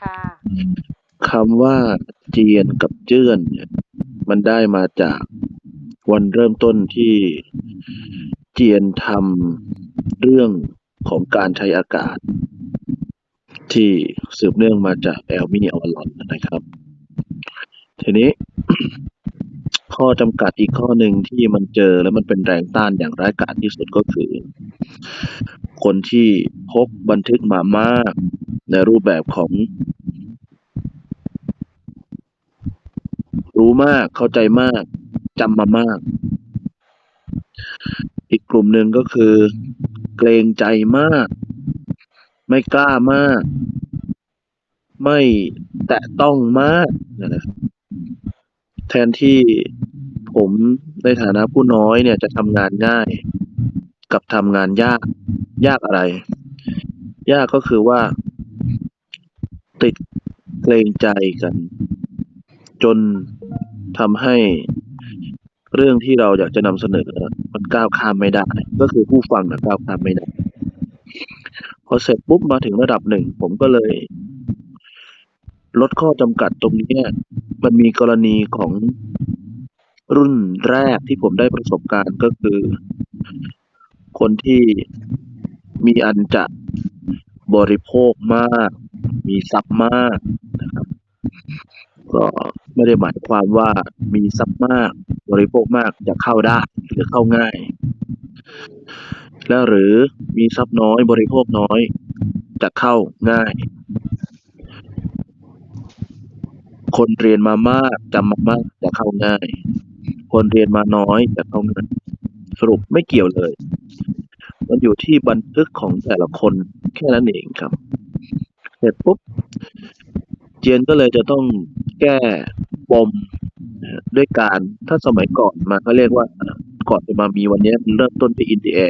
ค่ะ คำว่าเจียนกับเจื้อนเนี่ย มันได้มาจากวันเริ่มต้นที่เจียนทำเรื่องของการใช้อากาศ ที่สืบเนื่องมาจากแอลมินีอวลอนนะครับ ทีนี้ ข้อจำกัดอีกข้อหนึ่งที่มันเจอแล้วมันเป็นแรงต้านอย่างร้ายกาจที่สุดก็คือ คนที่พกบันทึกมามาก ในรูปแบบของ รู้มากเข้าใจมากจำมามาก อีกกลุ่มหนึ่งก็คือ เกรงใจมาก ไม่กล้ามาก ไม่แตะต้องมากนะครับแทนที่ผมในฐานะผู้น้อยเนี่ยจะทำงานง่าย กับทำงานยาก ยากอะไร ยากก็คือว่า ติดเกรงใจกัน จนทำให้เรื่องที่เราอยากจะนำเสนอมันก้าวข้ามไม่ได้ ก็คือผู้ฟังนะก้าวข้ามไม่ได้ พอเสร็จปุ๊บมาถึงระดับหนึ่ง ผมก็เลย ลดข้อจำกัดตรงนี้มันมีกรณีของรุ่นแรกที่ผมได้ประสบการณ์ก็คือ คนที่มีอันจะบริโภคมาก มีทรัพย์มากนะครับ ก็ไม่ได้หมายความว่ามีทรัพย์มาก บริโภคมากจะเข้าได้หรือเข้าง่าย แล้วหรือมีทรัพย์น้อยบริโภคน้อยจะเข้าง่าย คนเรียนมามากจำมามากจะเข้าง่าย คนเรียนมาน้อยจะเข้าง่ายสรุปไม่เกี่ยวเลย มันอยู่ที่บันทึกของแต่ละคนแค่นั้นเองครับ เสร็จปุ๊บ เจียนก็เลยจะต้องแก้ปมด้วยการถ้าสมัยก่อนมาเขาเรียกว่าก่อนจะมามีวันนี้มันเริ่มต้นที่อินเดีย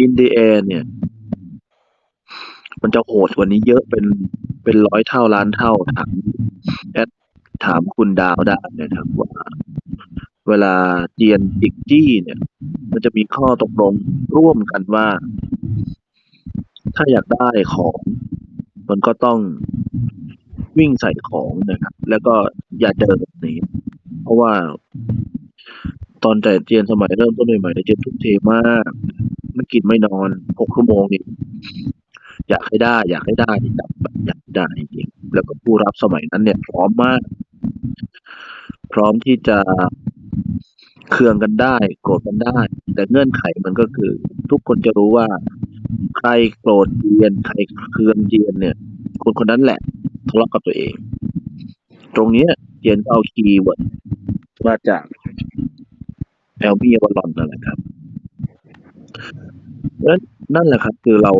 อินเดียเนี่ย มันจะโหดกว่านี้เยอะเป็นเป็นร้อยเท่าล้านเท่าถามแอดถามคุณดาวได้นะครับว่าเวลาเจียนจิกจี้เนี่ย มันจะมีข้อตกลงร่วมกันว่า ถ้าอยากได้ของมันก็ต้องวิ่งใส่ของนะครับ แล้วก็อย่าเดินหนีเพราะว่าตอนแต่เจียนสมัยเริ่มต้นใหม่ๆเนี่ยเจียนทุ่มเทมากไม่กินไม่นอนหกชั่วโมงนี่อยากให้ได้ อยากให้ได้จับอยากได้จริงๆแล้วก็ผู้รับสมัยนั้นเนี่ยพร้อมมาก พร้อมที่จะ เคืองกันได้ โกรธกันได้ แต่เงื่อนไขมันก็คือ ทุกคนจะรู้ว่า ใครโกรธเจียนใครเคืองเจียนเนี่ย คนคนนั้นแหละทะเลาะกับตัวเอง ตรงเนี้ยเจียนเอาคีย์เวิร์ดมาจากแอลมี่วอลลอนนั่นแหละครับนั้นนั่นแหละครับ คือเรา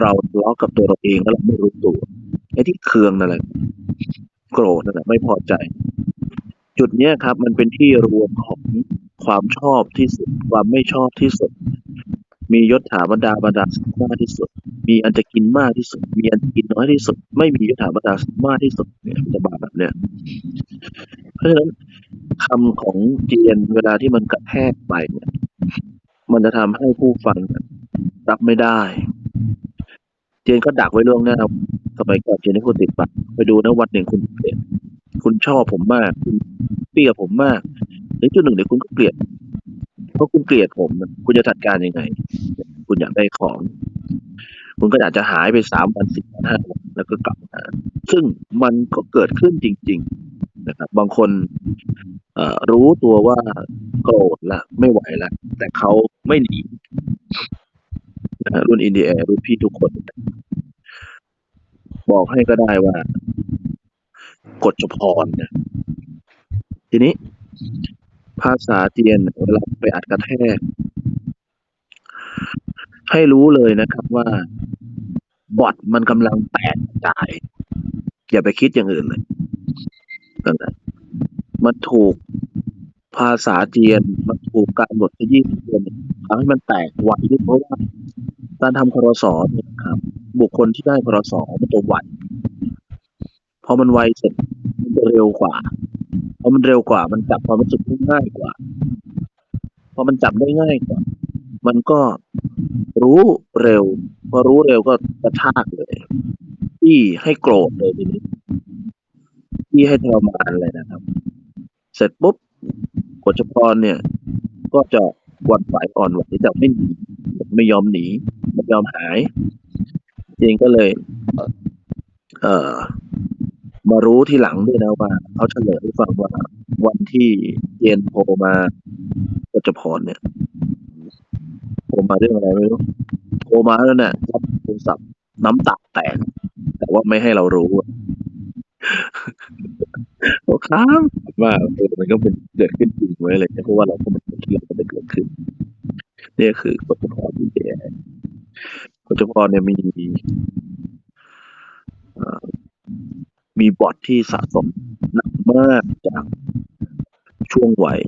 เราทะเลาะกับตัวเราเองแล้วเราไม่รู้ตัวไอ้ที่เคืองนั่นแหละโกรธนั่นแหละไม่พอใจ จุดเนี้ยครับ มันเป็นที่รวมของความชอบที่สุด ความไม่ชอบที่สุด มียศถาบรรดาบรรดาศักดิ์มากที่สุด มีอันจะกินมากที่สุด มีอันจะกินน้อยที่สุด ไม่มียศถาบรรดาศักดิ์มากที่สุดเนี่ยจะมาแบบเนี้ยเพราะฉะนั้นคำของเจียนเวลาที่มันกระแทกไปเนี่ย มันจะทำให้ผู้ฟังรับไม่ได้ เจียนก็ดักไว้ล่วงหน้าสมัยก่อนเจียนให้คุณติดปากไปดูนะวันหนึ่งคุณเปลี่ยน คุณชอบผมมาก คุณเปรียบผมมากถึงจุดหนึ่งเดี๋ยวคุณก็เกลียดเพราะคุณเกลียดผม คุณจะจัดการยังไง คุณอยากได้ของ คุณก็อาจจะหายไปสามวันสี่วันห้าวันแล้วก็กลับมาซึ่งมันก็เกิดขึ้นจริง ๆ นะครับ บางคนรู้ตัวว่าโกรธละไม่ไหวละแต่เขาไม่หนีรุ่นอินเดียรุ่นพี่ทุกคน บอกให้ก็ได้ว่า กฎจพรนะทีนี้ ภาษาเจียนเวลาไปอัดกระแทก ให้รู้เลยนะครับว่าบอทมันกำลังแตกกาย อย่าไปคิดอย่างอื่นเลยนั่นแหละมันถูกภาษาเจียนมันถูกการบทขยี้ของเจียนทำให้มันแตกไวเพราะว่าการทำครสเนี่ยครับ บุคคลที่ได้ครสอมันจะไว พอมันไวเสร็จมันจะเร็วกว่าพอมันเร็วกว่า มันจับความรู้สึกได้ง่ายกว่า พอมันจับได้ง่ายกว่า มันก็รู้เร็ว พอรู้เร็วก็กระชากเลยจี้ให้โกรธเลยทีนี้จี้ให้ทรมานเลยนะครับ เสร็จปุ๊บกฎจพรเนี่ย ก็จะหวั่นไหวอ่อนไหวจะไม่หนีไม่ยอมหนีไม่ยอมหายจริงก็เลย เอ่อ มารู้ทีหลังด้วยนะว่าเขาเฉลยให้ฟังว่าวันที่เจนโทรมากฎจพรเนี่ยโทรมาเรื่องอะไรไม่รู้โทรมาแล้วเนี่ยรับโทรศัพท์น้ำตาแตกแต่ว่าไม่ให้เรารู้โอ้ครับว่าเออมันก็เป็นเกิดขึ้นจริงไว้เลยนะเพราะว่าเราก็ไม่คิดว่ามันจะเกิดขึ้นนี่คือกฎจพรที่แย่กฎจพรเนี่ยมีอ่อ มีบอทที่สะสมหนักมากจากช่วงวัย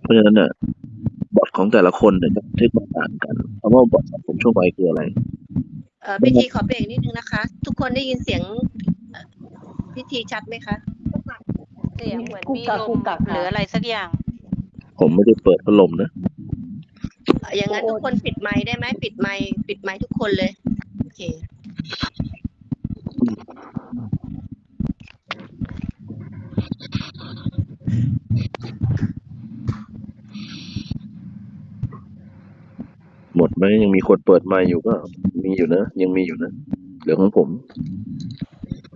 เพราะฉะนั้นเนี่ยบอทของแต่ละคนเนี่ยจะทึกมาต่างกันคำว่าบอทสะสมช่วงวัยคืออะไรเอ่อพิธีขอเบรกนิดนึงนะคะ ทุกคนได้ยินเสียงเอ่อพิธีชัดไหมคะเสียงเหมือนกุกมีกักลกุมกกักหรืออะไรสักอย่าง ผมไม่ได้เปิดพัดลมนะเอ่ออย่างนั้นทุกคนปิดไมค์ได้ไหมปิดไมค์ปิดไมค์ทุกคนเลย โอเค หมดไหม ยังมีคนเปิดไมค์อยู่ก็มีอยู่นะ ยังมีอยู่นะ เหลือของผม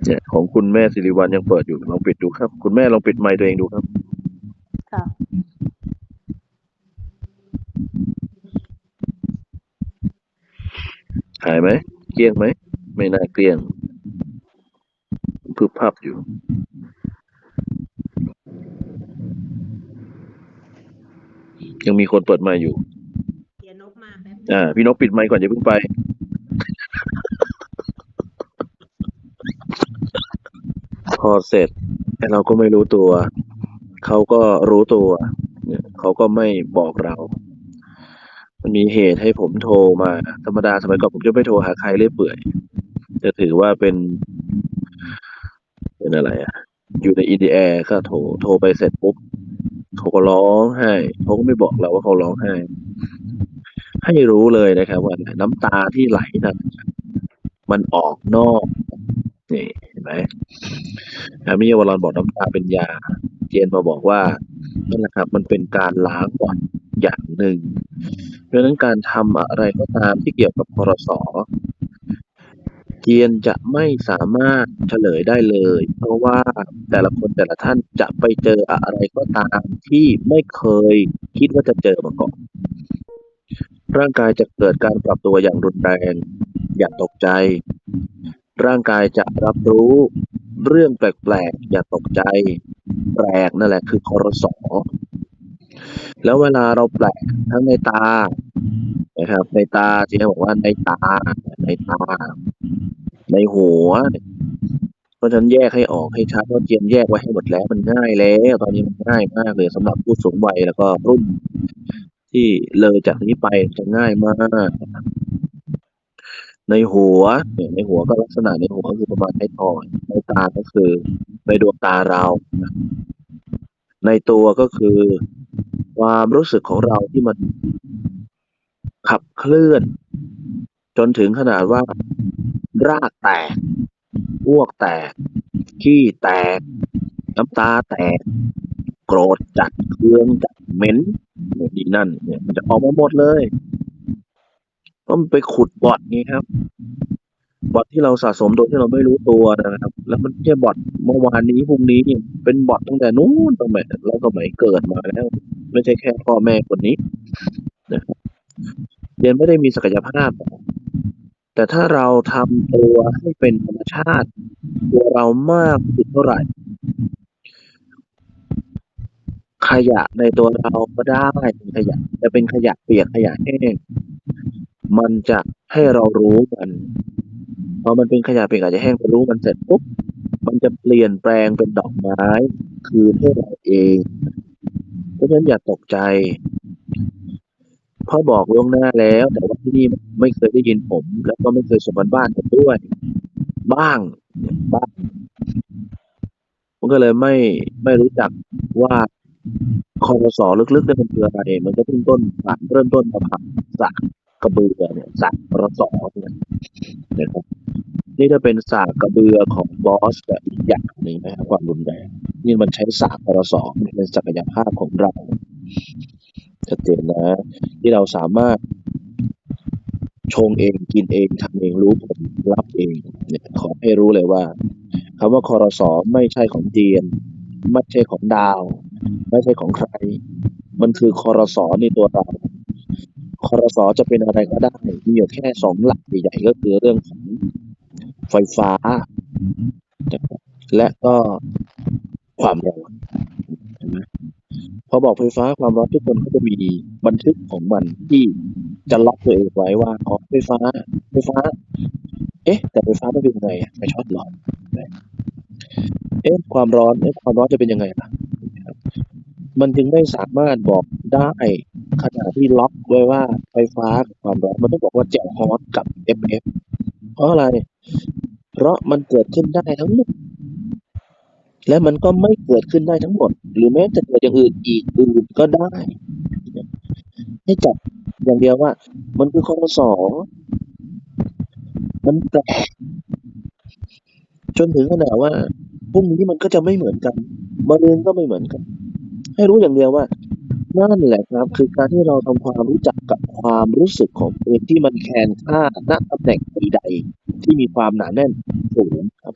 เนี่ยของคุณแม่สิริวัลยังเปิดอยู่ลองปิดดูครับ คุณแม่ลองปิดไมค์ตัวเองดูครับ ค่ะ หายไหม เกลี้ยงไหม ไม่น่าเกลี้ยงพึบพับอยู่ยังมีคนเปิดไมค์อยู่ เดี๋ยวนกมาแป๊บ อ่าพี่นกปิดไมค์ก่อนอย่าเพิ่งไป พอเสร็จไอ้เราก็ไม่รู้ตัว เขาก็รู้ตัวเนี่ยเขาก็ไม่บอกเรา มันมีเหตุให้ผมโทรมา ธรรมดาสมัยก่อนผมจะไม่โทรหาใครเรื่อยเปื่อย จะถือว่าเป็น เป็นอะไรอะอยู่ในอินเดีแอร์ก็โทร โทรไปเสร็จปุ๊บ เขาก็ร้องไห้ เขาก็ไม่บอกเราว่าเขาร้องไห้ ให้รู้เลยนะครับว่าน้ำตาที่ไหลนั้นมันออกนอกนี่เห็นไหมอามิยวรอนบอกน้ำตาเป็นยา เจนมาบอกว่านั่นแหละครับ มันเป็นการล้างบ่อนอย่างหนึ่ง เพราะฉะนั้นการทำอะไรก็ตามที่เกี่ยวกับพรสเจียนจะไม่สามารถเฉลยได้เลย เพราะว่าแต่ละคนแต่ละท่านจะไปเจออะไรก็ตามที่ไม่เคยคิดว่าจะเจอมาก่อน ร่างกายจะเกิดการปรับตัวอย่างรุนแรง อย่าตกใจ ร่างกายจะรับรู้เรื่องแปลกๆ อย่าตกใจ แปลกนั่นแหละคือคอรสอแล้วเวลาเราแปลกทั้งในตานะครับ ในตาที่เขาบอกว่าในตา ในตา ในหัว เพราะฉะนั้นแยกให้ออกให้ชัดว่าเจียนแยกไว้ให้หมดแล้วมันง่ายแล้ว ตอนนี้มันง่ายมากเลยสำหรับผู้สูงวัยแล้วก็รุ่น ที่เลยจากนี้ไปจะง่ายมาก ในหัวเนี่ยในหัวก็ลักษณะในหัวก็คือประมาณไททอยในตาก็คือในดวงตาเรา ในตัวก็คือความรู้สึกของเราที่มันขับเคลื่อน จนถึงขนาดว่ารากแตกอ้วกแตก ขี้แตก น้ำตาแตก โกรธจัดเครื่องจัดเหม็น นู่นนี่นั่น เนี่ยมันจะออกมาหมดเลยเพราะมันไปขุดบอทไงครับ บอทที่เราสะสมโดยที่เราไม่รู้ตัวนะครับ แล้วมันไม่บอทเมื่อวานนี้พรุ่งนี้เป็นบอทตั้งแต่นู้นตั้งแต่เราสมัยเกิดมาแล้ว ไม่ใช่แค่พ่อแม่คนนี้นะครับเรียนไม่ได้มีศักยภาพ แต่ถ้าเราทำตัวให้เป็นธรรมชาติ ตัวเรามากสุดเท่าไหร่ ขยะในตัวเราก็ได้เป็นขยะจะเป็นขยะเปียกขยะแห้งมันจะให้เรารู้มันพอมันเป็นขยะเปียกขยะแห้งเรารู้มันเสร็จปุ๊บมันจะเปลี่ยนแปลงเป็นดอกไม้คืนให้เราเอง เพราะฉะนั้นอย่าตกใจพ่อบอกล่วงหน้าแล้ว แต่ว่าที่นี่ไม่เคยได้ยินผม แล้วก็ไม่เคยส่งกันบ้านกันด้วย บ้างบ้างมันก็เลยไม่ไม่รู้จักว่า คอรสอลึกๆเนี่ยมันคืออะไรมันก็เริ่มต้นผ่านเริ่มต้นมาผ่านสระกระเบือเนี่ยสระรสอเนี่ยนะครับนี่ถ้าเป็นสากกระเบือของบอสแบบอีกอย่างหนึ่งนะครับความรุนแรงนี่มันใช้สากพรสอเป็นศักยภาพของเราชัดเจนนะ ที่เราสามารถชงเองกินเองทำเองรู้ผลรับเองเนี่ยขอให้รู้เลยว่าคำว่าคอรสอไม่ใช่ของจีนไม่ใช่ของดาว ไม่ใช่ของใคร มันคือคอรสอในตัวเราคอรสอจะเป็นอะไรก็ได้ มีอยู่แค่สองหลักใหญ่ๆก็คือเรื่องของไฟฟ้า และก็ความร้อนเห็นไหมพอบอกไฟฟ้าความร้อนทุกคนก็จะมีบันทึกของมันที่จะล็อกตัวเองไว้ว่าอ๋อไฟฟ้า ไฟฟ้า เอ๊ะ แต่ไฟฟ้ามันเป็นยังไงไม่ช็อตหรอเอ๊ะความร้อนเอ๊ะความร้อนจะเป็นยังไงล่ะ มันจึงไม่สามารถบอกได้ขณะที่ล็อกไว้ว่าไฟฟ้ากับความร้อนมันต้องบอกว่าแจวฮอตกับ FF เพราะอะไร เพราะมันเกิดขึ้นได้ทั้งหมดและมันก็ไม่เกิดขึ้นได้ทั้งหมด หรือแม้จะเกิดอย่างอื่นอีกอื่นก็ได้ ให้จับอย่างเดียวว่า มันคือคอสองมันแปลกจนถึงขนาดว่า พรุ่งนี้มันก็จะไม่เหมือนกันมะรืนก็ไม่เหมือนกัน ให้รู้อย่างเดียวว่านั่นแหละครับ คือการที่เราทำความรู้จักกับความรู้สึกของเองที่มันแคนค่าณตำแหน่งใดๆที่มีความหนาแน่นสูงครับ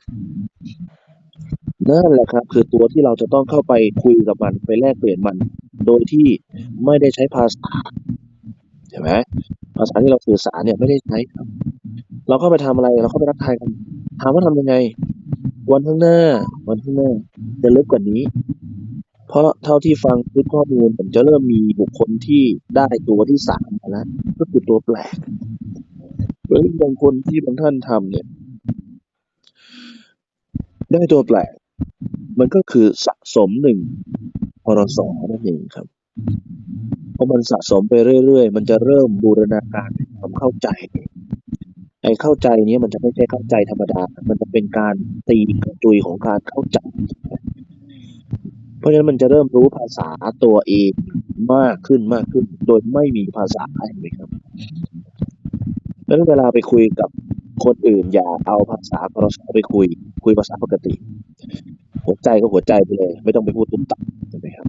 นั่นแหละครับ คือตัวที่เราจะต้องเข้าไปคุยกับมันไปแลกเปลี่ยนมัน โดยที่ไม่ได้ใช้ภาษาใช่ไหมภาษาที่เราสื่อสารเนี่ยไม่ได้ใช้ครับ เราเข้าไปทำอะไรเราเข้าไปรักทายกันถามว่าทำยังไง วันข้างหน้า วันข้างหน้าจะลึกกว่านี้ เพราะเท่าที่ฟังชุดข้อมูลผมจะเริ่มมีบุคคลที่ได้ตัวที่สามมาแล้วก็คือตัวแปลกเรื่องบางคนที่บางท่านทำเนี่ย ได้ตัวแปลก มันก็คือสะสมหนึ่งพรสนั่นเองครับพอมันสะสมไปเรื่อยๆ มันจะเริ่มบูรณาการความเข้าใจ ไอ้เข้าใจเนี้ยมันจะไม่ใช่เข้าใจธรรมดา มันจะเป็นการตีกระจุยของการเข้าใจ เพราะฉะนั้นมันจะเริ่มรู้ภาษาตัวเองมากขึ้นมากขึ้น โดยไม่มีภาษาเห็นไหมครับเพราะฉะนั้นเวลาไปคุยกับคนอื่นอย่าเอาภาษาพรสไปคุย คุยภาษาปกติ หัวใจก็หัวใจไปเลย ไม่ต้องไปพูดตุ้มตับใช่ไหมครับ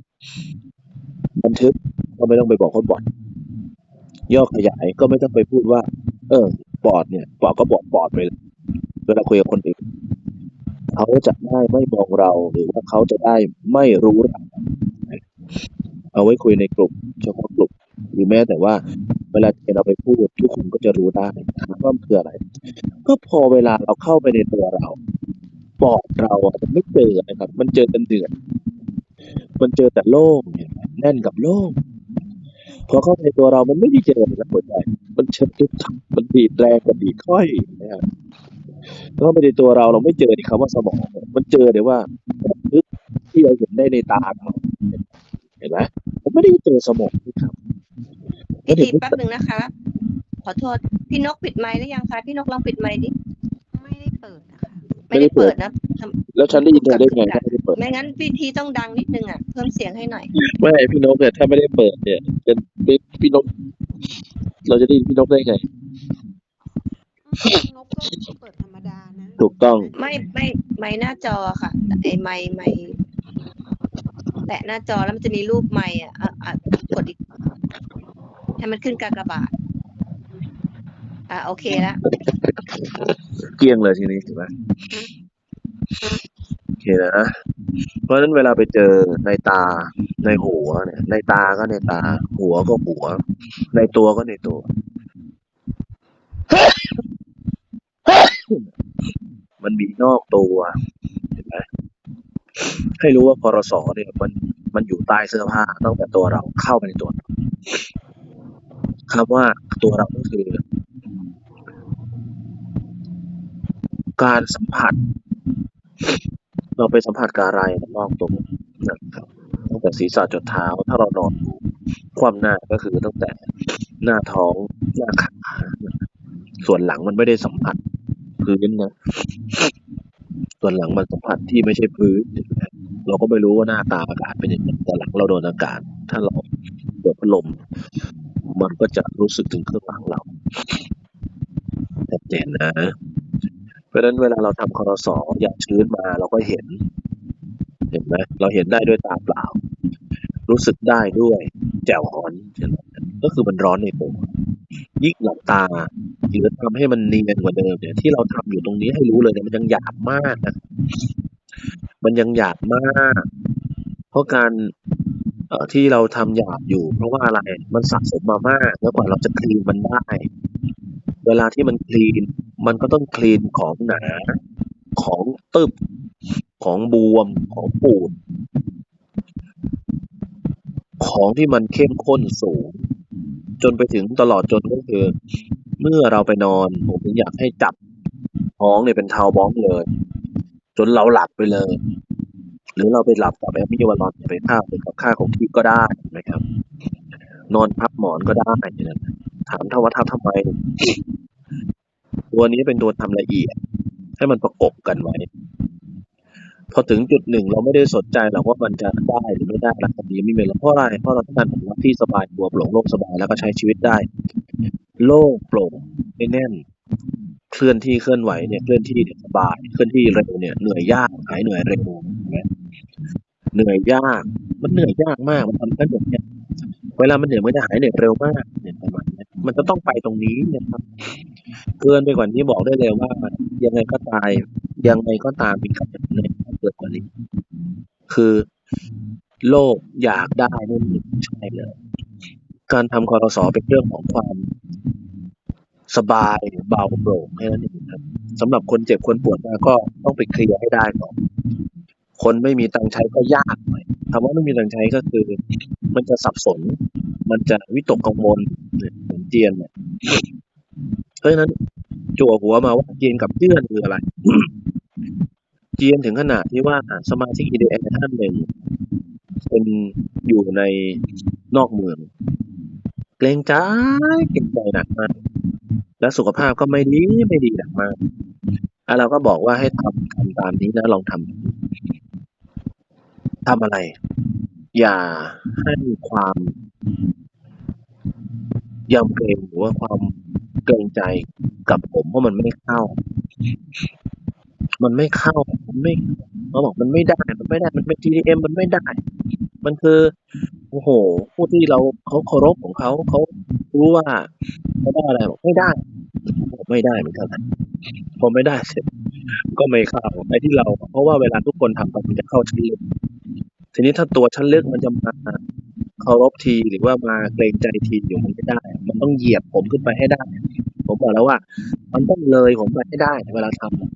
บันทึกก็ไม่ต้องไปบอกคนบอดย่อขยายก็ไม่ต้องไปพูดว่า เออ ปอดเนี่ยปอดก็บอกปอดไปเวลาคุยกับคนอื่นเขาจะได้ไม่มองเราหรือว่าเขาจะได้ไม่รู้เราเอาไว้คุยในกลุ่มเฉพาะกลุ่มหรือแม้แต่ว่า เวลาเราไปพูดทุกคนก็จะรู้ได้ถามว่าคืออะไร ก็พอเวลาเราเข้าไปในตัวเราปอดเราอะมันไม่เจอนะครับ มันเจอแต่เดือดมันเจอแต่โล่งเนี่ยแน่นกับโล่ง พอเข้าในตัวเรามันไม่ได้เจอนะหัวใจมันเชิดทุกทักมันดีดแรงกับดีดค่อยนะครับเข้าไปในตัวเราเราไม่เจอในคำว่าสมอง มันเจอเดี๋ยวว่านึกที่เราเห็นได้ในตาเราเห็นไหมผมไม่ได้เจอสมองนะครับพี่ทีแป๊บหนึ่งนะคะ ขอโทษ พี่นกปิดไมค์หรือยังคะ พี่นกลองปิดไมค์ดิ ไม่ได้เปิดนะคะ ไม่ได้เปิดนะ ทแล้วฉันได้ยินเธอได้ไงถ้าไม่ได้เปิดำไม่งั้นพี่ทีต้องดังนิดนึงอะ เพิ่มเสียงให้หน่อย ไม่พี่นกเนี่ยถ้าไม่ได้เปิดเนี่ยเป็นพี่นก เราจะได้ยินพี่นกได้ไง นกก็เปิดธรรมดานะถูกต้อง ไม่ไม่ไมค์หน้าจอค่ะไอไมค์ไมค์แตะหน้าจอแล้วมันจะมีรูปไมค์อะอะอะกดอีกให้มันขึ้นกากบาทอะโอเคแล้วเกลี้ยงเลยทีนี้ถูกไหม โอเคนะ เพราะฉะนั้นเวลาไปเจอในตาในหัวเนี่ย ในตาก็ในตา หัวก็หัว ในตัวก็ในตัว มันมีนอกตัวเห็นไหมให้รู้ว่าพรสเนี่ยมันมันอยู่ใต้เสื้อผ้าตั้งแต่ตัวเราเข้าไปในตัวเราคำว่าตัวเราก็คือ การสัมผัส เราไปสัมผัสกับอะไรนอกตัวนะครับตั้งแต่ศีรษะจดเท้า ถ้าเรานอนอยู่ความหน้าก็คือตั้งแต่หน้าท้องหน้าขาส่วนหลังมันไม่ได้สัมผัสพื้นนะส่วนหลังมันสัมผัสที่ไม่ใช่พื้น เราก็ไม่รู้ว่าหน้าตาอากาศเป็นยังไงแต่หลังเราโดนอากาศ ถ้าเราเปิดพัดลม มันก็จะรู้สึกถึงเครื่องหลังเราชัดเจนนะ ราะราะฉะนั้นเวลาเราทำคอรสอยากชื้นมาเราก็เห็น เห็นไหมเราเห็นได้ด้วยตาเปล่า รู้สึกได้ด้วยแจ่วฮอนใช่ไหมก็คือมันร้อนในตัวยิ่งหลับตาหรือทำให้มันเนียนกว่าเดิมเนี่ยที่เราทำอยู่ตรงนี้ให้รู้เลยเนี่ยมันยังหยาบมากนะมันยังหยาบมาก เพราะการที่เราทำหยาบอยู่ เพราะว่าอะไรมันสะสมมามากแล้วกว่าเราจะคลีนมันได้ เวลาที่มันคลีน มันก็ต้องคลีนของหนาของตึบของบวมของปูด ของที่มันเข้มข้นสูง จนไปถึงตลอดจนก็คือ เมื่อเราไปนอนผมถึงอยากให้จับท้องเนี่ยเป็นเทาบ้องเลย จนเราหลับไปเลย หรือเราไปหลับกับแอปมิวารอนไปข้าวไปกับค่าของที่ก็ได้นะครับ นอนพับหมอนก็ได้นะ ถามท่าว่าทำทำไม ตัวนี้เป็นตัวทำละเอียด ให้มันประกบกันไว้ พอถึงจุดหนึ่งเราไม่ได้สนใจหรอกว่ามันจะได้หรือไม่ได้รักดีไม่เป็นหรอกเพราะอะไรเพราะเราต้องการผลลัพธ์ที่สบายตัวโปร่งโล่งสบายแล้วก็ใช้ชีวิตได้ โล่งโปร่งไม่แน่น เคลื่อนที่เคลื่อนไหวเนี่ยเคลื่อนที่เนี่ยสบาย เคลื่อนที่เร็วเนี่ยเหนื่อยยากหายเหนื่อยเร็วเหนไหมเหนื่อยยาก มันเหนื่อยยากมากมันทำได้แบบเนี้ยเวลามันเหนื่อยมันจะหายเหนื่อยเร็วมากเนี่ยประมาณ มันจะต้องไปตรงนี้นะครับ เกินไปกว่านี้บอกได้เลยว่า ยังไงก็ตาย ยังไงก็ตามมีการเนื่ยเกิดกว่านี้ คือโลกอยากได้นั่นเองใช่เลย การทำคอรสอเป็นเรื่องของความสบายเบาโปร่งแค่นั้นเองครับสำหรับคนเจ็บคนปวดมาก็ต้องไปเคลียร์ให้ได้ก่อนคนไม่มีตังใช้ก็ยากหน่อยคำว่าไม่มีตังใช้ก็คือ มันจะสับสน มันจะวิตกกังวล เจียนเนี่ยเพราะฉะนั้นจั่วหัวมาว่าเจียนกับเจื้อนคืออะไร เจียนถึงขนาดที่ว่าสมาชิก EDM ท่านหนึ่งเป็นอยู่ในนอกเมือง เกรงใจเกรงใจหนักมาก และสุขภาพก็ไม่ดีไม่ดีหนักมากแล้วเราก็บอกว่าให้ทำทำตามนี้นะลองทำทำอะไร อย่าให้ความ ยำเกรงหรือว่าความเกรงใจกับผมเพราะมันไม่เข้า มันไม่เข้ามันไม่เขาบอกมันไม่ได้ มันไม่ได้ มันเป็น TDM มันไม่ได้ มันคือโอ้โห ผู้ที่เราเขาเคารพของเขาเขารู้ว่าเขาได้อะไรบอกไม่ได้ไม่ได้เหมือนกันนะพอไม่ได้เสร็จ ก็ไม่เข้าไอ้ที่เรา เพราะว่าเวลาทุกคนทำกันมันจะเข้าชั้นลึกทีนี้ถ้าตัวชั้นลึกมันจะมา เคารพที หรือว่ามาเกรงใจทีอยู่มันไม่ได้ มันต้องเหยียบผมขึ้นไปให้ได้ ผมบอกแล้วว่า มันต้องเลยผมไปให้ได้ เวลาทำอะ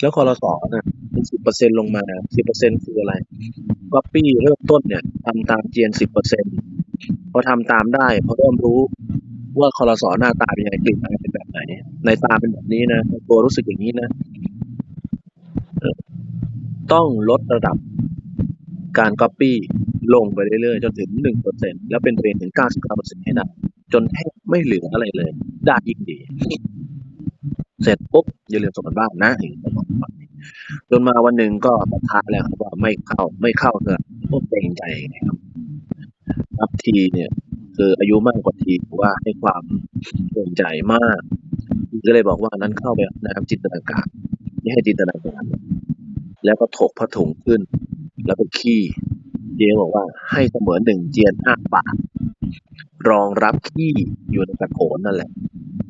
แล้วคอรสอน่ะเป็นสิบเปอร์เซ็นลงมาสิบเปอร์เซ็นคืออะไรก๊อปปี้เริ่มต้นเนี่ยทำตามเจียนสิบเปอร์เซ็นพอทำตามได้พอเริ่มรู้ว่าคอรสอหน้าตาเป็นยังไงกลิ่นอะไรเป็นแบบไหน ในตาเป็นแบบนี้นะตัวรู้สึกอย่างนี้นะต้องลดระดับ การก๊อปปี้ลงไปเรื่อยๆ จนถึงหนึ่งเปอร์เซ็นแล้วเป็นเทรนถึงเก้าสิบเก้าเปอร์เซ็นให้ได้จนแทบไม่เหลืออะไรเลย ได้ยิ่งดี เสร็จปุ๊บ อย่าลืมส่งกันบ้านนะอย่างจนมาวันหนึ่งก็ปะทะแล้วครับว่าไม่เข้าไม่เข้าเถอะพวกเกรงใจนะครับนับทีเนี่ยคืออายุมากกว่าทีว่าให้ความเกรงใจมากก็เลยบอกว่านั้นเข้าไปน้ำจินตนาการไม่ให้จินตนาการ แล้วก็ถกผ้าถุงขึ้น แล้วก็ขี้เจ๊บอกว่าให้เสมือนหนึ่งเจียนห้าบาทรองรับขี้อยู่ในกระโถนนั่นแหละ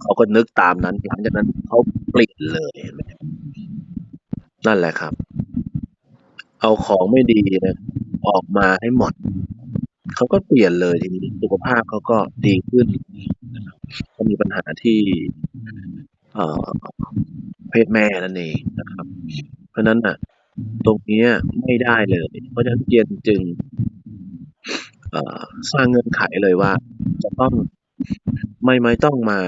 เขาก็นึกตามนั้นหลังจากนั้นเขาเปลี่ยนเลย นั่นแหละครับ เอาของไม่ดีนะออกมาให้หมด เขาก็เปลี่ยนเลยทีนี้สุขภาพเขาก็ดีขึ้นนะครับเขามีปัญหาที่เเพศแม่นั่นเองนะครับ เพราะฉะนั้นอะ ตรงนี้ไม่ได้เลย เพราะฉะนั้นเจียนจึงสร้างเงื่อนไขเลยว่า จะต้องไม่ไม่ต้องมา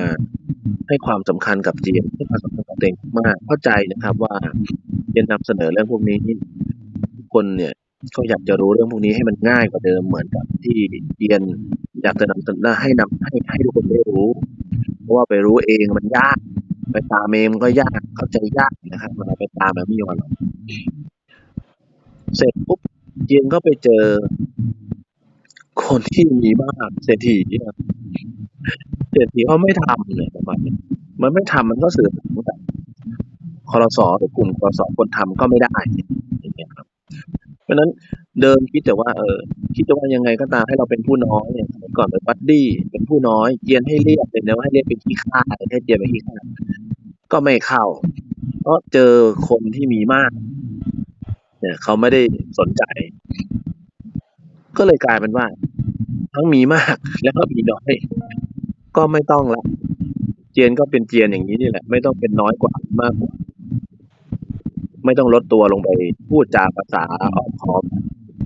ให้ความสำคัญกับเจียนให้ความสำคัญกับตัวเองมากเข้าใจนะครับว่าเจียนนำเสนอเรื่องพวกนี้ทุกคนเนี่ยก็อยากจะรู้เรื่องพวกนี้ให้มันง่ายกว่าเดิมเหมือนกับที่เจียนอยากจะนำเสนอให้นำให้ให้ทุกคนได้รู้ เพราะว่าไปรู้เองมันยาก ไปตามเองมันก็ยากเข้าใจยากนะครับเวลาไปตามแบบไม่ยอมหรอก เสร็จปุ๊บเจียนก็ไปเจอ คนที่มีมากเศรษฐีอะเศรษฐีเขาไม่ทำเนี่ยประมาณนี้มันไม่ทำมันก็สื่อถึงแบบคอรสอหรือกลุ่มคอรสอคนทำก็ไม่ได้อย่างเงี้ยครับ เพราะนั้นเดิมคิดแต่ว่าเออคิดแต่ว่ายังไงก็ตามให้เราเป็นผู้น้อยเนี่ยสมัยก่อนเป็นบัดดี้เป็นผู้น้อยเจียนให้เรียกเป็นแล้วให้เรียกเป็นขี้ข้าให้เจียนเป็นขี้ข้าก็ไม่เข้า เพราะเจอคนที่มีมาก เนี่ยเขาไม่ได้สนใจ ก็เลยกลายเป็นว่า ทั้งมีมากแล้วก็มีน้อย ก็ไม่ต้องละเจียนก็เป็นเจียนอย่างนี้นี่แหละ ไม่ต้องเป็นน้อยกว่ามากกว่า ไม่ต้องลดตัวลงไป พูดจาภาษาออกคอม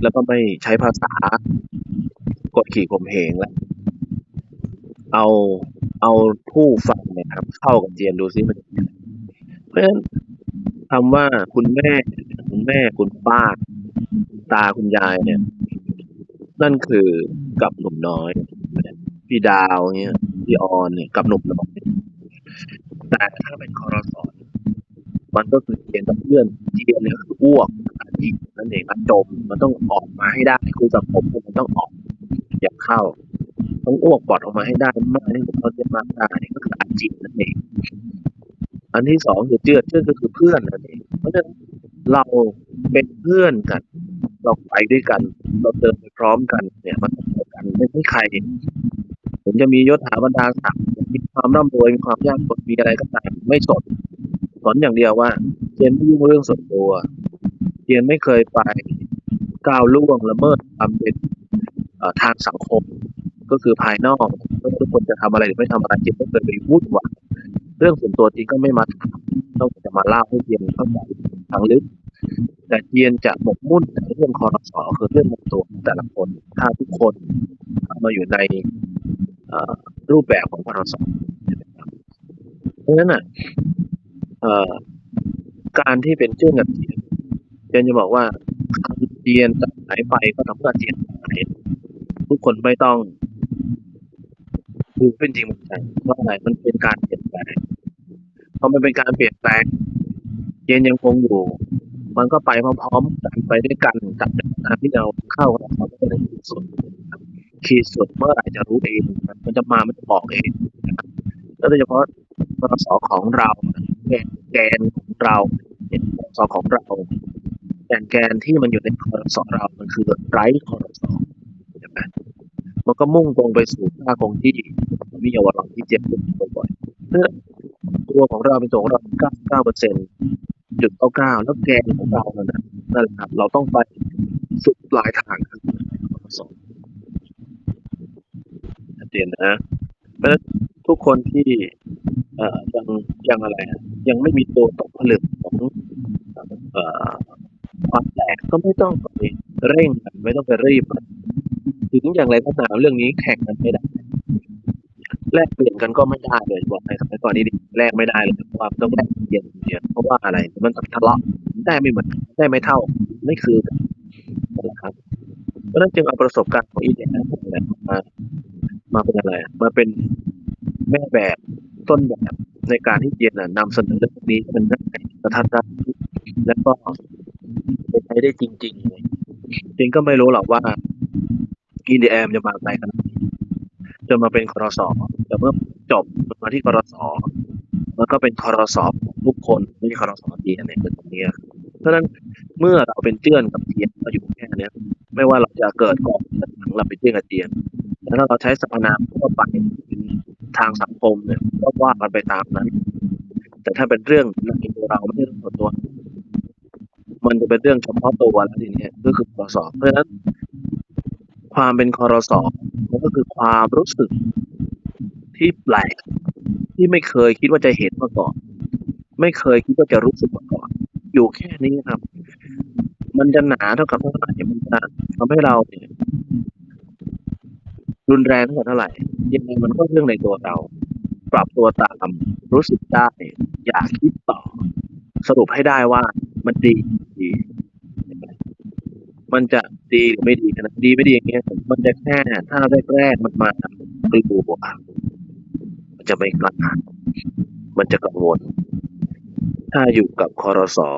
แล้วก็ไม่ใช้ภาษากดขี่ข่มเหงแล้วเอาเอาผู้ฟังเนี่ยครับ เข้ากับเจียนดูซิมัน เพราะฉะนั้นคำว่าคุณแม่ คุณแม่คุณป้า ตาคุณยายเนี่ย นั่นคือกับหนุ่มน้อย พี่ดาวเนี่ยพี่ออนเนี่ยกับหนุ่มน้อยแต่ถ้าเป็นคอรสอนมันก็คือเจียนกับเพื่อนเจียนเนี่ยคืออ้วกอาจินั่นเองมันจมมันต้องออกมาให้ได้คือสังคมมันต้องออกอย่าเข้าต้องอ้วกปอดออกมาให้ได้มากที่สุดเท่าที่มากได้ก็คืออาจินั่นเอง อันที่สองคือเจือเจือก็คือเพื่อนนั่นเองเพราะฉะนั้นเราเป็นเพื่อนกัน เราไปด้วยกัน เราเดินไปพร้อมกัน เนี่ยมันเจอกันไม่ใช่ใครถึงจะมียศถาบรรดาศักดิ์มีความร่ำรวยมีความยากจนมีอะไรก็ตามไม่สนสนอย่างเดียวว่าเจนไม่ยุ่งเรื่องส่วนตัวเจนไม่เคยไปก้าวล่วงละเมิดความเป็นทางสังคม ก็คือภายนอกว่าทุกคนจะทำอะไรหรือไม่ทำอะไรเจนไม่เคยไปวุ่นวาย เรื่องส่วนตัวจริงก็ไม่มาถามต้องจะมาเล่าให้เจนเข้าใจทางลึก แต่เจียนจะหมกมุ่นในเรื่องคอรสอคือเรื่องในตัวแต่ละคน ถ้าทุกคนมาอยู่ในรูปแบบของคอรสอเพราะฉะนั้นอะการที่เป็นเชื่อกับเจียนเจียนจะบอกว่าเจียนจะหายไปก็ทำเพื่อเจียนหายทุกคนไม่ต้อง ดูเป็นจริงเป็นจังว่าอะไรมันเป็นการเปลี่ยนแปลงพอมันเป็นการเปลี่ยนแปลงเจียนยังคงอยู่ มันก็ไปพร้อมๆกันไปด้วยกันกับการที่เราเข้าเขาไปในขีดสุดนครับขีดสุดเมื่อไหร่จะรู้เองมันจะมามันจะบอกเองนะครับแล้วโดยเฉพาะพสของเราแกนแกนของเราเนี่ยพสของเราแกนแกนที่มันอยู่ในคอรสเรามันคือไร้คอรสใช่ไหมมันก็มุ่งตรงไปสู่ค่าคงที่ วิยาวรที่เจ็บปวดบ่อยๆเพื่อตัวของเราเป็นตัวของเรา99เก้าเปอร์เซ็นต์จุดเก้าเก้าแล้วแกนของเราเนั่นนะนั่นแหละครับ เราต้องไปสุดปลายทางคือสองชัดเจนนะเพราะฉะนั้นทุกคนที่เอ่อยังยังอะไรยังไม่มีตัวตกผลึกของเอ่อความแตกก็ไม่ต้องไปเร่งมันไม่ต้องไปรีบมันถึงอย่างไรก็ตามเรื่องนี้แข่งกันไม่ได้ แลกเปลี่ยนกันก็ไม่ได้เลยบอกในสมัยก่อนนี้ดิแลกไม่ได้เลยเพราะว่าต้องแลกเปลี่ยนเดียวเพราะว่าอะไรมันทะเลาะได้ไม่เหมือนได้ไม่เท่าไม่คือกันนะครับเพราะฉะนั้นจึงเอาประสบการณ์ของอีเดียนะมามาเป็นอะไรมาเป็นแม่แบบต้นแบบในการที่เจียนน่ะนำเสนอเรื่องนี้มันง่ายกระทัดรัดแล้วก็เป็นไปได้จริงๆจริงก็ไม่รู้หรอกว่าอีเดียมจะมาไกลขนาดไหน จนมาเป็นคอรสอแต่เมื่อจบมาที่คอรสอมันก็เป็นคอรสอทุกคนไม่ใช่คอรสอเจียนเนี่ยคือตรงนี้เพราะฉะนั้นเมื่อเราเป็นเจื้อนกับเจียนเราอยู่แค่เนี้ยไม่ว่าเราจะเกิดก่อนหรือหลังเราเป็นเจื้อนกับเจียนแล้วถ้าเราใช้สรรพนามทั่วไปเป็นทางสังคมเนี่ยก็ว่ากันไปตามนั้น แต่ถ้าเป็นเรื่องในตัวเราไม่ใช่เรื่องส่วนตัว มันจะเป็นเรื่องเฉพาะตัวแล้วทีนี้ก็คือคอรสอเพราะฉะนั้น ความเป็นคอรสอมันก็คือความรู้สึกที่แปลก ที่ไม่เคยคิดว่าจะเห็นมาก่อน ไม่เคยคิดว่าจะรู้สึกมาก่อน อยู่แค่นี้ครับ มันจะหนาเท่ากับเท่าไหร่มันจะทำให้เราเนี่ยรุนแรงเท่ากับเท่าไหร่ยังไงมันก็เรื่องในตัวเรา ปรับตัวตามรู้สึกได้ อยากคิดต่อ สรุปให้ได้ว่ามันดีดี มันจะดีหรือไม่ดีนาดดีไม่ดีอย่างเงี้ย มันจะแค่ถ้าแรกๆมันมากลัวมันจะไม่กล้ามันจะกังวล ถ้าอยู่กับคอรสอ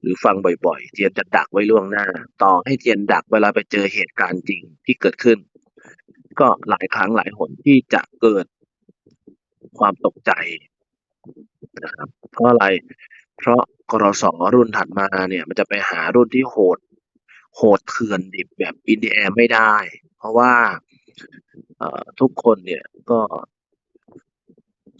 หรือฟังบ่อย ๆเจียนจะดักไว้ล่วงหน้า ต่อให้เจียนดักเวลาไปเจอเหตุการณ์จริงที่เกิดขึ้น ก็หลายครั้งหลายหนที่จะเกิดความตกใจนะครับเพราะอะไร เพราะกรสอรุ่นถัดมาเนี่ย มันจะไปหารุ่นที่โหด โหดเถื่อนดิบแบบอินเดียไม่ได้ เพราะว่าทุกคนเนี่ยก็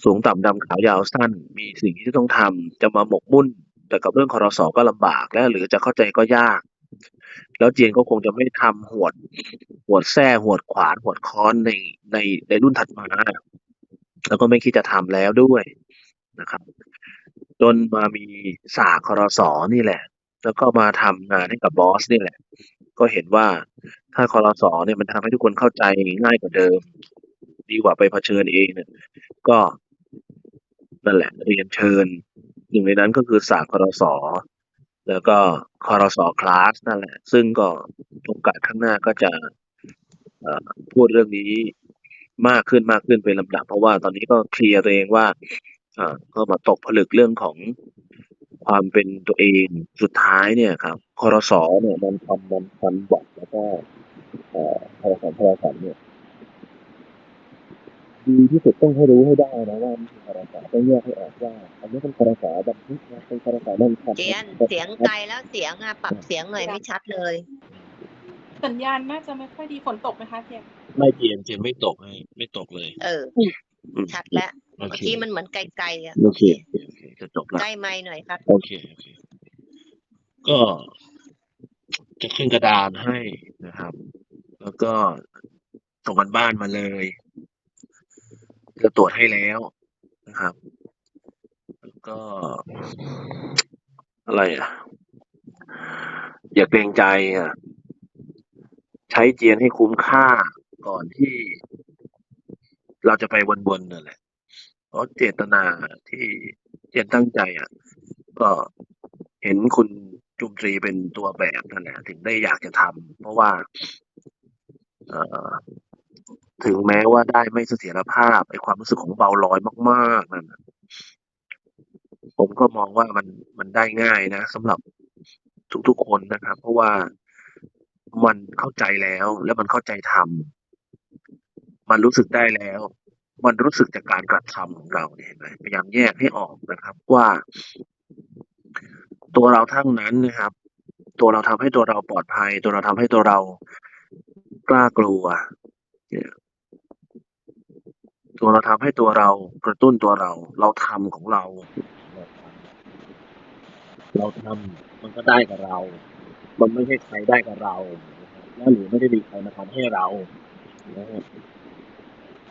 สูงต่ำดำขาวยาวสั้น มีสิ่งที่ต้องทำจะมาหมกมุ่น แต่กับเรื่องคอรสก็ลำบากแล้วหรือจะเข้าใจก็ยาก แล้วเจีนก็คงจะไม่ทำหวดหวดแส้หวดขวานหวดค้อนในในในรุ่นถัดมา แล้วก็ไม่คิดจะทำแล้วด้วยนะครับ จนมามีสาคอรสนี่แหละ แล้วก็มาทำงานให้กับบอสนี่แหละ ก็เห็นว่าถ้าคอรสเนี่ยมันทำให้ทุกคนเข้าใจง่ายกว่าเดิม ดีกว่าไปเผชิญเองเนี่ยก็นั่นแหละเรียนเชิญหนึ่งในนั้นก็คือสากคอรสแล้วก็คอรสคลาสนั่นแหละ ซึ่งก็โอกาสข้างหน้าก็จะพูดเรื่องนี้มากขึ้นมากขึ้นเป็นลำดับ เพราะว่าตอนนี้ก็เคลียร์ตัวเองว่าก็มาตกผลึกเรื่องของ ความเป็นตัวเอง สุดท้ายเนี่ยครับคอรสเนี่ยมันทำมันฟันบอกแล้วก็เอ่อคอรสคอรสเนี่ยดีที่สุดต้องให้รู้ให้ได้นะว่ามันคือคาราสาต้องแยกให้ออกว่าอันนี้เป็นคาราสาบันทึกนะเป็นคาราสาบันทึกเจียนเสียงไกลแล้วเสียงอะปรับเสียงหน่อยไม่ชัดเลย สัญญาณน่าจะไม่ค่อยดีฝนตกไหมคะเทียนไม่เจียนเจียนไม่ตกให้ไม่ตกเลย เอออืมชัดแล้วโอ เมื่อเคกี้มันเหมือนไกลๆอะโอเคโอเคจะจบแล้วใกล้ไม้หน่อยครับ โอเคโอเค ก็จะขึ้นกระดานให้นะครับ แล้วก็ส่งกันบ้านมาเลยจะตรวจให้แล้วนะครับ แล้วก็ อะไรอะ อย่าเกรงใจอะ ใช้เจียนให้คุ้มค่าก่อนที่เราจะไปวนๆนั่นแหละ เพราะเจตนาที่เจนตั้งใจอะ ก็เห็นคุณจุมตรีเป็นตัวแบบนั่นแหละถึงได้อยากจะทำเพราะว่าถึงแม้ว่าได้ไม่เสถียรภาพไอความรู้สึกของเบาลอยมากๆนั่นผมก็มองว่ามันมันได้ง่ายนะสำหรับทุกๆคนนะครับ เพราะว่ามันเข้าใจแล้ว แล้วมันเข้าใจทำมันรู้สึกได้แล้ว มันรู้สึกจากการกระทำของเราเนี่ยเห็นไหมพยายามแยกให้ออกนะครับว่าตัวเราทั้งนั้นนะครับ ตัวเราทำให้ตัวเราปลอดภัย ตัวเราทำให้ตัวเรากล้ากลัว ตัวเราทำให้ตัวเรากระตุ้นตัวเรา เราทำของเรา เราทำมันก็ได้กับเรา มันไม่ใช่ใครได้กับเรา และหรือไม่ได้มีใครมาทำให้เรานะฮะ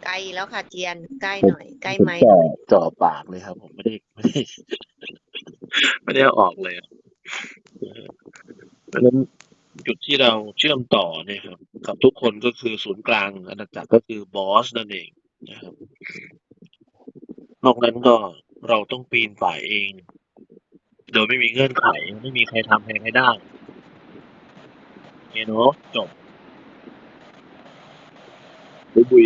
ใกล้แล้วค่ะเจียนใกล้หน่อย ใกล้ผมไม้หจ่อน่อยจ่อปากเลยครับ ผมไม่ได้ไม่ได้ไม่ได้เอาออกเลยอะเพราะฉะนั้นจุดที่เราเชื่อมต่อเนี่ยครับ กับทุกคนก็คือศูนย์กลางอาณาจักรก็คือบอสนั่นเองนะครับนอกนั้นก็เราต้องปีนป่ายเอง โดยไม่มีเงื่อนไข ไม่มีใครทำแทนให้ได้เอโนจบบุยบุย